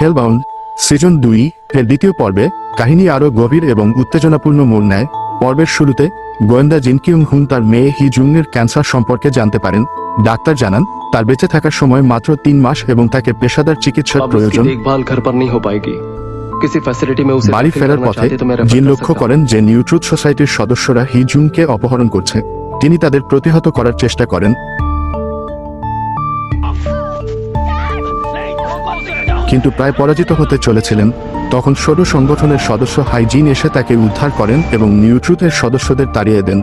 হেলবাউন্ড season দুই এর দ্বিতীয় পর্বে কাহিনী আরও গভীর এবং উত্তেজনাপূর্ণ মূল নেয়। পর্বের শুরুতে গোয়েন্দা জিনকিউং হুন তার মেয়ে হি জুংয়ের ক্যান্সার সম্পর্কে জানতে পারেন। ডাক্তার জানান তার বেঁচে থাকার সময় মাত্র তিন মাস এবং তাকে পেশাদার চিকিৎসার প্রয়োজন। বাড়ি ফেরার পথে জিন লক্ষ্য করেন যে নিউট্রুথ সোসাইটির সদস্যরা হি জুংকে অপহরণ করছে। তিনি তাদের প্রতিহত করার চেষ্টা করেন। কিন্তু প্রায় পরাজিত হতে চলেছিলেন। তখন সরু সংগঠনের সদস্য হাইজিন এসে তাকে উদ্ধার করেন এবং নিউট্রুথের সদস্যদের তাড়িয়ে দেন।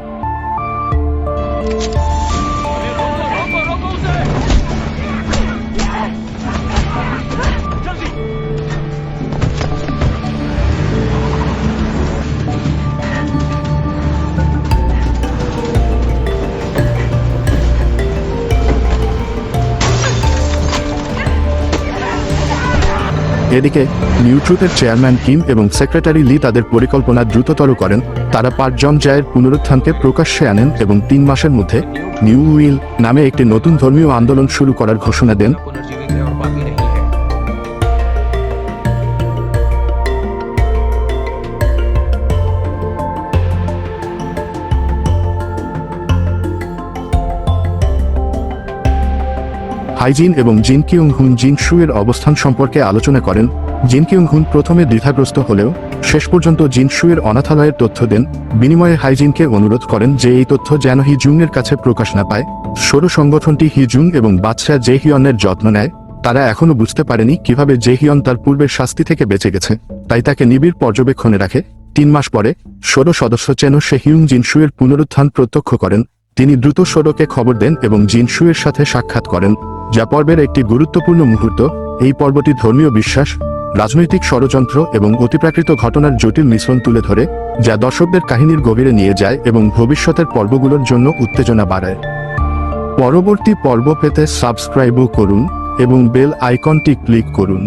এদিকে নিউট্রুথের চেয়ারম্যান কিম এবং সেক্রেটারি লি তাদের পরিকল্পনা দ্রুততর করেন। তারা পাঁচজন জায়ের পুনরুত্থানকে প্রকাশ্যে আনেন এবং তিন মাসের মধ্যে নিউ উইল নামে একটি নতুন ধর্মীয় আন্দোলন শুরু করার ঘোষণা দেন। হাইজিন এবং জিন কিউং হুন জিন শুয়ের অবস্থান সম্পর্কে আলোচনা করেন। জিন কিউং হুন প্রথমে দ্বিধাগ্রস্ত হলেও শেষ পর্যন্ত জিন শুয়ের অনাথালয়ের তথ্য দেন। বিনিময়ে হাইজিনকে অনুরোধ করেন যে এই তথ্য যেন হিজুংয়ের কাছে প্রকাশ না পায়। সৌর সংগঠনটি হি জুং এবং বাদশাহ জেহিয়নের যত্ন নেয়। তারা এখনও বুঝতে পারেনি কীভাবে জে হিয়ন তার পূর্বের শাস্তি থেকে বেঁচে গেছে। তাই তাকে নিবিড় পর্যবেক্ষণে রাখে। তিন মাস পরে ষোলো সদস্য চেন সে শেহিউং জিনসুয়ের পুনরুত্থান প্রত্যক্ষ করেন। তিনি দ্রুত ষোলোকে খবর দেন এবং জিনসুয়ের সাথে সাক্ষাৎ করেন। যা পর্বের একটি গুরুত্বপূর্ণ মুহূর্ত, এই পর্বটি ধর্মীয় বিশ্বাস, রাজনৈতিক ষড়যন্ত্র এবং অতিপ্রাকৃত ঘটনার জটিল মিশ্রণ তুলে ধরে, যা দর্শকদের কাহিনীর গভীরে নিয়ে যায় এবং ভবিষ্যতের পর্বগুলোর জন্য উত্তেজনা বাড়ায়। পরবর্তী পর্ব পেতে সাবস্ক্রাইবও করুন এবং বেল আইকনটি ক্লিক করুন।